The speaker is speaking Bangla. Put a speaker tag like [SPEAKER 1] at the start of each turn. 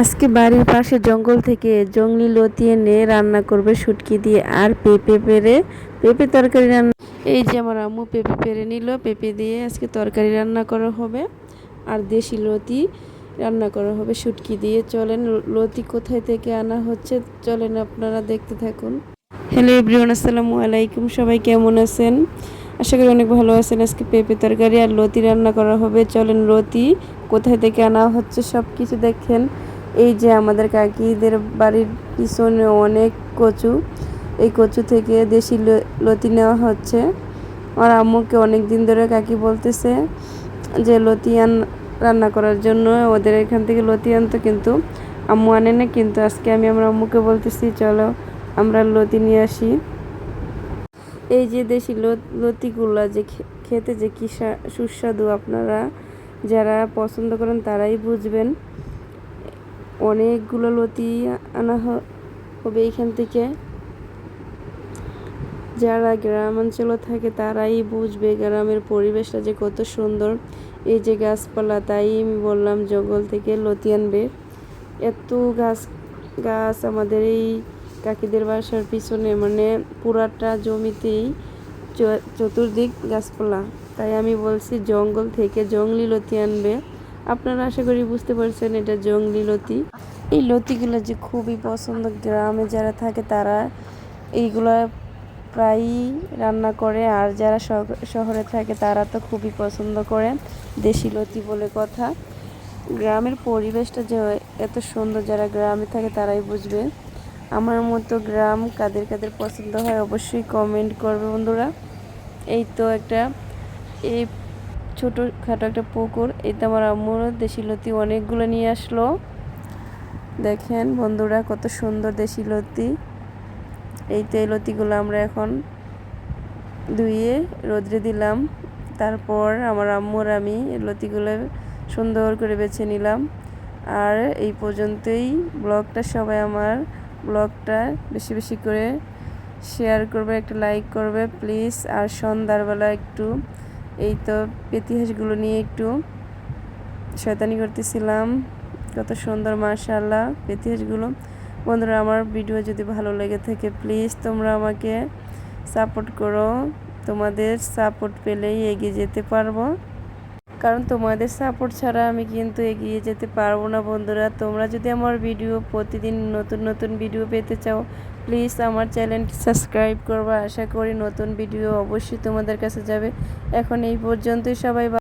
[SPEAKER 1] আজকে বাড়ির পাশে জঙ্গল থেকে জঙ্গলি লতি এনে রান্না করবে শুটকি দিয়ে আর পেঁপে পেরে, পেঁপে তরকারি রান্না এই যে আমার আম্মু পেঁপে পেরে নিল, পেঁপে দিয়ে আজকে তরকারি রান্না করা হবে। আর দেশি লতি রান্না করা হবে শুটকি দিয়ে। চলেন, লতি কোথায় থেকে আনা হচ্ছে, চলেন আপনারা দেখতে থাকুন। হ্যালো এভরিওয়ান, আসসালামু আলাইকুম, সবাই কেমন আছেন? আশা করি অনেক ভালো আছেন। আজকে পেঁপে তরকারি আর লতি রান্না করা হবে। চলেন, লতি কোথায় থেকে আনা হচ্ছে সব কিছু দেখেন। এই যে আমাদের কাকিদের বাড়ির পিছনে অনেক কচু, এই কচু থেকে দেশি লতি নেওয়া হচ্ছে। আর আম্মুকে অনেক দিন ধরে কাকি বলতেছে যে লতি আন, রান্না করার জন্য ওদের এখান থেকে লতি আনতো, কিন্তু আম্মু আনে না, কিন্তু আজকে আমি আমার আম্মুকে বলতেছি, চলো আমরা লতি নিয়ে আসি। এই যে দেশি লত- লতিগুলা যে খেতে যে কি সুস্বাদু, আপনারা যারা পছন্দ করেন তারাই বুঝবেন। অনেকগুলো লতি আনা হবে এখান থেকে। যারা গ্রাম অঞ্চলে থাকে তারাই বুঝবে গ্রামের পরিবেশটা যে কত সুন্দর। এই যে গাছপালা, তাই আমি বললাম জঙ্গল থেকে লতি আনবে। এত গাছ গাছ আমাদের এই কাকিদের বাসার পিছনে মানে পুরাটা জমিতেই চতুর্দিক গাছপালা। তাই আমি বলছি জঙ্গল থেকে জঙ্গলি লতি আনবে। আপনারা আশা করি বুঝতে পারছেন, এটা জঙ্গলি লতি। এই লতিগুলো যে খুবই পছন্দ গ্রামে যারা থাকে, তারা এইগুলো প্রায়ই রান্না করে। আর যারা শহ- শহরে থাকে, তারা তো খুবই পছন্দ করে। দেশি লতি বলে কথা। গ্রামের পরিবেশটা যে এত সুন্দর, যারা গ্রামে থাকে, তারাই বুঝবে। আমার মতো গ্রাম কাদের কাদের পছন্দ হয়, অবশ্যই কমেন্ট করবে বন্ধুরা। এই তো একটা এই ছোটো খাটো একটা পুকুর। এই তো আমার আম্মুর দেশি লতি অনেকগুলো নিয়ে আসলো। দেখেন বন্ধুরা, কত সুন্দর দেশি লতি এই তো লতিগুলো আমরা এখন ধুয়ে রোদ্রে দিলাম। তারপর আমার আম্মুর আমি লতিগুলো সুন্দর করে বেছে নিলাম। আর এই পর্যন্তই ব্লগটা। সবাই আমার ব্লগটা বেশি বেশি করে শেয়ার করবে, একটা লাইক করবে, প্লিজ। আর সন্ধ্যারবেলা একটু এই তো ইতিহাসগুলো নিয়ে একটু শয়তানি করতেছিলাম। কত সুন্দর মার্শাল্লাহ ইতিহাসগুলো। বন্ধুরা, আমার ভিডিও যদি ভালো লেগে থাকে প্লিজ তোমরা আমাকে সাপোর্ট করো। তোমাদের সাপোর্ট পেলেই এগিয়ে যেতে পারব। কারণ তোমাদের সাপোর্ট ছাড়া আমি কিন্তু এগিয়ে যেতে পারব না, বন্ধুরা। তোমরা যদি আমার ভিডিও প্রতিদিন নতুন নতুন ভিডিও পেতে চাও প্লিজ আমার চ্যানেলটি সাবস্ক্রাইব করব। আশা করি নতুন ভিডিও অবশ্যই তোমাদের কাছে যাবে। এখন এই পর্যন্তই, সবাই